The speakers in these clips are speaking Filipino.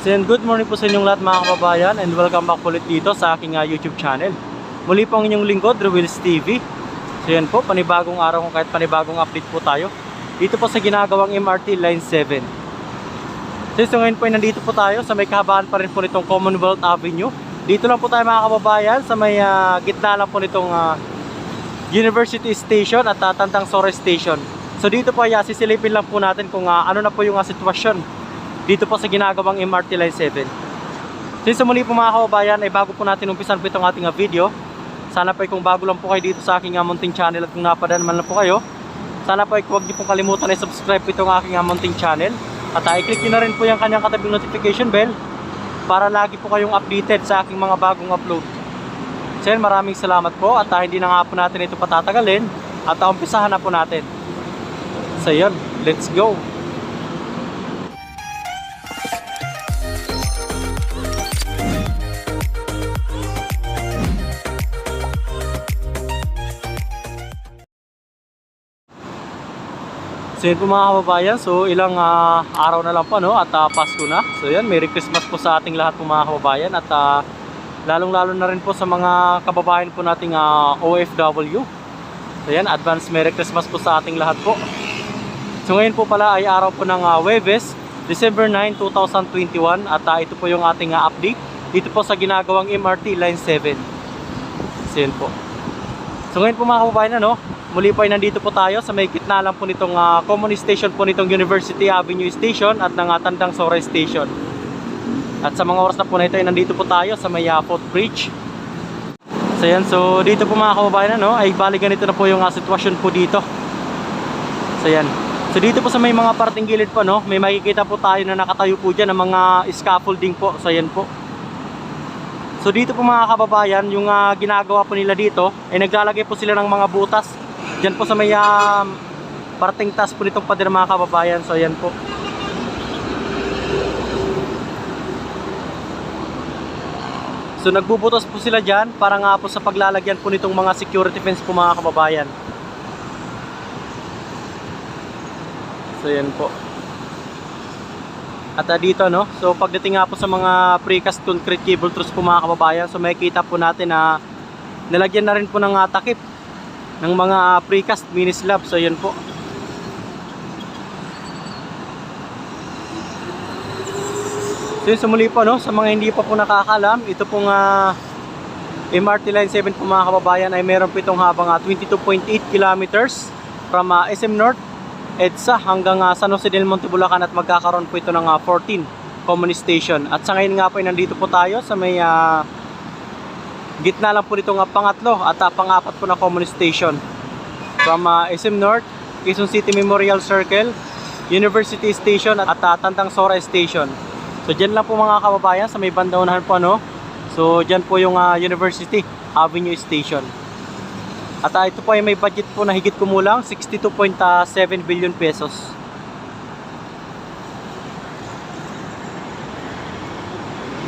So yun, good morning po sa inyong lahat mga kababayan and welcome back ulit dito sa aking ah, YouTube channel. Muli po ang inyong lingkod, Ruels TV. So yan po, panibagong araw kung kahit panibagong update po tayo. Dito po sa ginagawang MRT Line 7. So, so ngayon po nandito po tayo sa may kahabaan pa rin po nitong Commonwealth Avenue. Dito lang po tayo mga kababayan sa may ah, gitna lang po nitong ah, University Station at uh, Tantang Sore Station. So dito po ay uh, sisilipin lang po natin kung ah, ano na po yung ah, sitwasyon dito po sa ginagawang MRT Line 7. Since muli po mga kababayan ay bago po natin umpisan po itong ating ah, video, sana po ay kung bago lang po kayo dito sa aking ah, munting channel at kung napadaan man lang po kayo, sana po ay huwag niyo pong kalimutan na subscribe po itong aking ah, munting channel at uh, i-click niyo na rin po yung kanyang katabing notification bell para lagi po kayong updated sa aking mga bagong upload. Yun, maraming salamat po at hindi na nga po natin ito patatagalin at uh, umpisahan na po natin. So yun, let's go! So yun po mga kababayan, so ilang ah, araw na lang po no, at ah, Pasko na. So yan, Merry Christmas po sa ating lahat po mga kababayan at ah, lalong-lalo na rin po sa mga kababayan po nating ah, OFW. So yan, advance Merry Christmas po sa ating lahat po. So ngayon po pala ay araw po ng uh, Webes, December 9, 2021 at ah, ito po yung ating ah, update dito po sa ginagawang MRT Line 7. So yun po. So ngayon po mga kababayan ano, muli po ay nandito po tayo sa may gitna lang po nitong ah, common station po nitong University Avenue Station at ng ah, Tandang Sora Station. At sa mga oras na po na ito ay nandito po tayo sa may uh, footbridge. So yan, so dito po mga kababayan ano, ay bali ganito na po yung ah, sitwasyon po dito. So yan. So dito po sa may mga parting gilid po no, may makikita po tayo na nakatayo po dyan ng mga scaffolding po. So yan po. So dito po mga kababayan, yung ah, ginagawa po nila dito ay naglalagay po sila ng mga butas. Diyan po sa may ah, parting taas po nitong pader mga kababayan. So yan po. So nagbubutas po sila dyan para nga po sa paglalagyan po nitong mga security fence po mga kababayan. So yan po. At ah, dito no, so pagdating nga po sa mga precast concrete cable truss po mga kababayan, so makikita po natin na nilagyan na rin po ng ah, takip ng mga precast mini slab. So yan po. So yun, sa muli po no, sa mga hindi pa po nakakalam, ito pong ah, MRT Line 7 po mga kababayan ay meron po itong habang ah, 22.8 kilometers from ah, SM North EDSA hanggang uh, San Jose del Monte Bulacan at magkakaroon po ito ng ah, 14 common station. At sa ngayon nga po ay nandito po tayo sa may ah, gitna lang po nito nga pangatlo at ah, pangapat po na common station. From ah, SM North, Quezon City Memorial Circle, University Station at uh, Tantang Sora Station. So dyan lang po mga kababayan sa may banda unahan po ano. So dyan po yung ah, University Avenue Station. At ah, ito po ay may budget po na higit kumulang 62.7 billion pesos.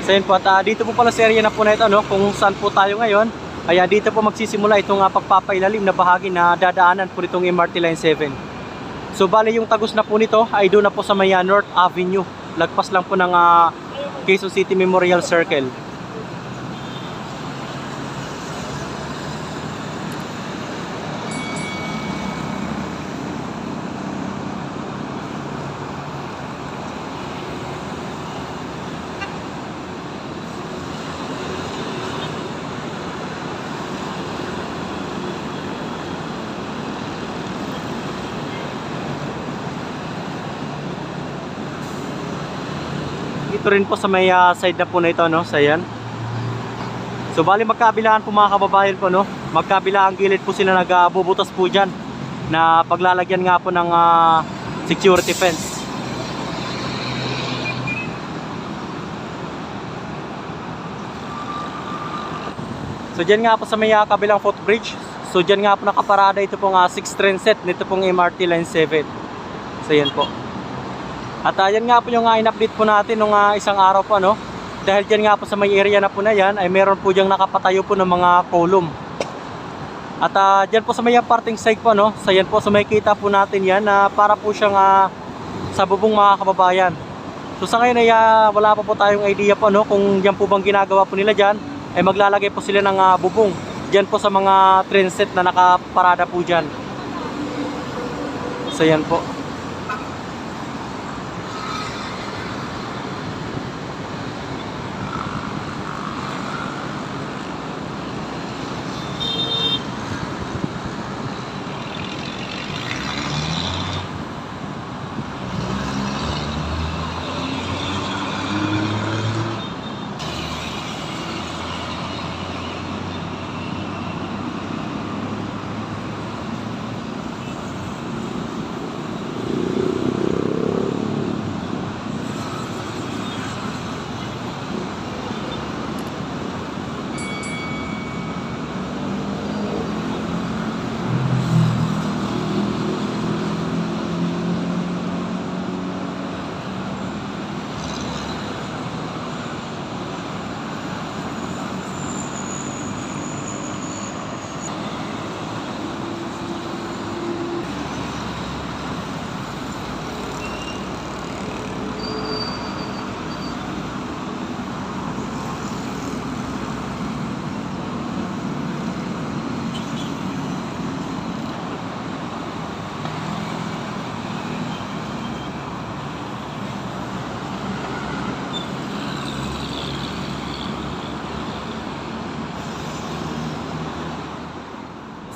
So po at ah, dito po pala sa area na po na ito no, kung saan po tayo ngayon. Kaya dito po magsisimula itong uh, pagpapailalim na bahagi na dadaanan po nitong MRT Line 7. So bali yung tagos na po nito ay doon na po sa may ah, North Avenue. Lagpas lang po ng ah, Quezon City Memorial Circle. Ito rin po sa may ah, side na po na ito, no? Sa yan. So, bali magkabilaan po mga kababayan po, no? Magkabilaan gilid po sila nagbubutas po dyan na paglalagyan nga po ng ah, security fence. So, dyan nga po sa may ah, kabilang footbridge. So, dyan nga po nakaparada ito pong 6 train set nito pong MRT Line 7. So, yan po. At uh, nga po yung uh, in-update po natin nung uh, isang araw po ano. Dahil dyan nga po sa may area na po na yan ay meron po diyang nakapatayo po ng mga column. At uh, dyan po sa may parting side po no, sa yan po sa may kita po natin yan na para po siyang uh, sa bubong mga kababayan. So sa ngayon ay ah, wala pa po tayong idea po no kung yan po bang ginagawa po nila diyan ay maglalagay po sila ng ah, bubong diyan po sa mga train set na nakaparada po diyan. So yan po.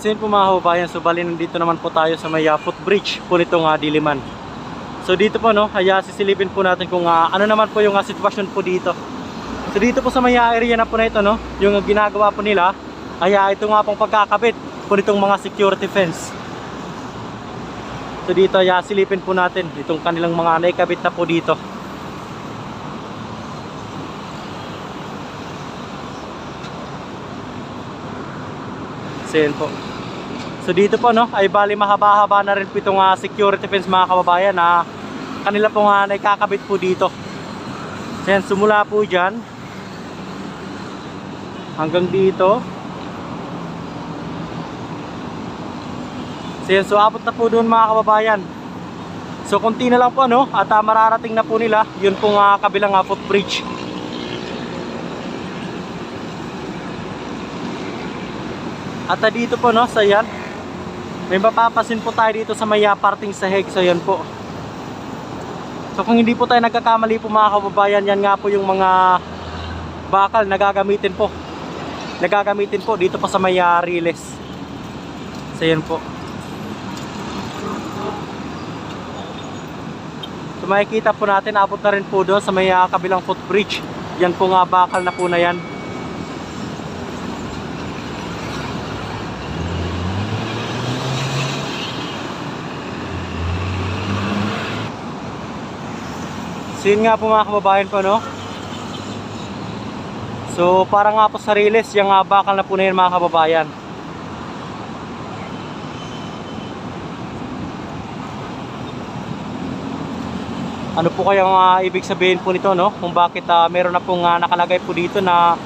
So yun po mga kababayan, so nandito naman po tayo sa may uh, footbridge po nitong uh, Diliman. So dito po no, kaya sisilipin po natin kung uh, ano naman po yung uh, sitwasyon po dito. So dito po sa may area na po na ito no, yung ginagawa po nila, ay uh, ito nga pong pagkakabit po nitong mga security fence. So dito ay uh, silipin po natin itong kanilang mga naikabit na po dito. So yun po. So dito po no, ay bali mahaba-haba na rin po itong ah, security fence mga kababayan na kanila po nga naikakabit po dito. So yan, sumula po dyan hanggang dito. So yan, so abot na po doon mga kababayan. So konti na lang po ano, at ah, mararating na po nila yun pong ah, kabilang ah, footbridge. At ah, dito po no, sa yan. May mapapasin po tayo dito sa may ah, parting sahig. So yan po. So kung hindi po tayo nagkakamali po mga kababayan, yan nga po yung mga bakal na gagamitin po. Nagagamitin po dito po sa may ah, riles. So yan po. So makikita po natin, abot na rin po doon sa may ah, kabilang footbridge. Yan po nga bakal na po na yan. So yun nga po mga kababayan po no. So para nga po sa riles, yung uh, bakal na po na yun mga kababayan. Ano po kayang uh, ibig sabihin po nito no? Kung bakit uh, meron na pong uh, nakalagay po dito na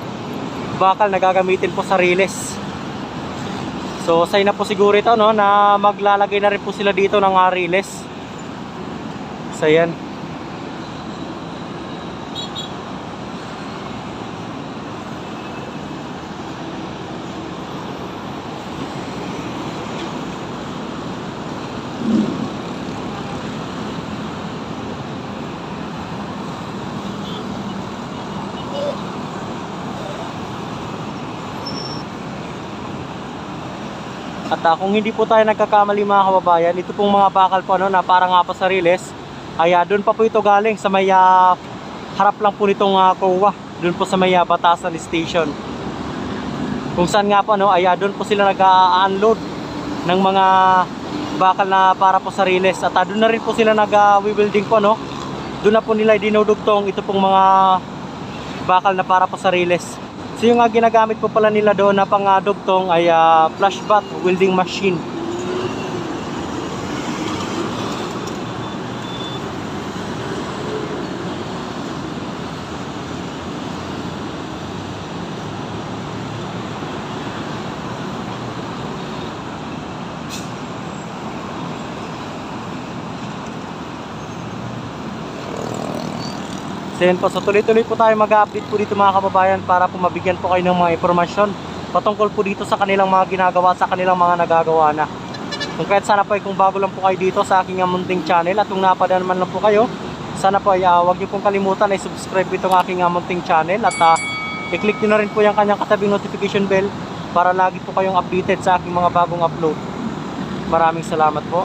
bakal na gagamitin po sa riles. So sign na po siguro ito no na maglalagay na rin po sila dito ng uh, riles. So yan. At ah, kung hindi po tayo nagkakamali mga kababayan, ito pong mga bakal po ano, na parang nga pa sa riles, ay ah, doon pa po ito galing sa may ah, harap lang po nitong uh, COA, doon po sa may ah, Batasan Station. Kung saan nga po ano, ay ah, doon po sila nag-unload ng mga bakal na para po sa riles. At ah, doon na rin po sila nag-wielding po no. Doon na po nila dinudugtong ito pong mga bakal na para po sa riles. So yung nga ginagamit po pala nila doon na pang uh, dugtong ay uh, flash bat welding machine. So po, so tuloy-tuloy po tayo mag-update po dito mga kababayan para po mabigyan po kayo ng mga impormasyon patungkol po dito sa kanilang mga ginagawa, sa kanilang mga nagagawa na. Kung kahit sana po ay kung bago lang po kayo dito sa aking munting channel at kung napada naman lang po kayo, sana po ay ah, huwag niyo pong kalimutan ay subscribe itong aking munting channel at ah, i-click niyo na rin po yung kanyang katabing notification bell para lagi po kayong updated sa aking mga bagong upload. Maraming salamat po.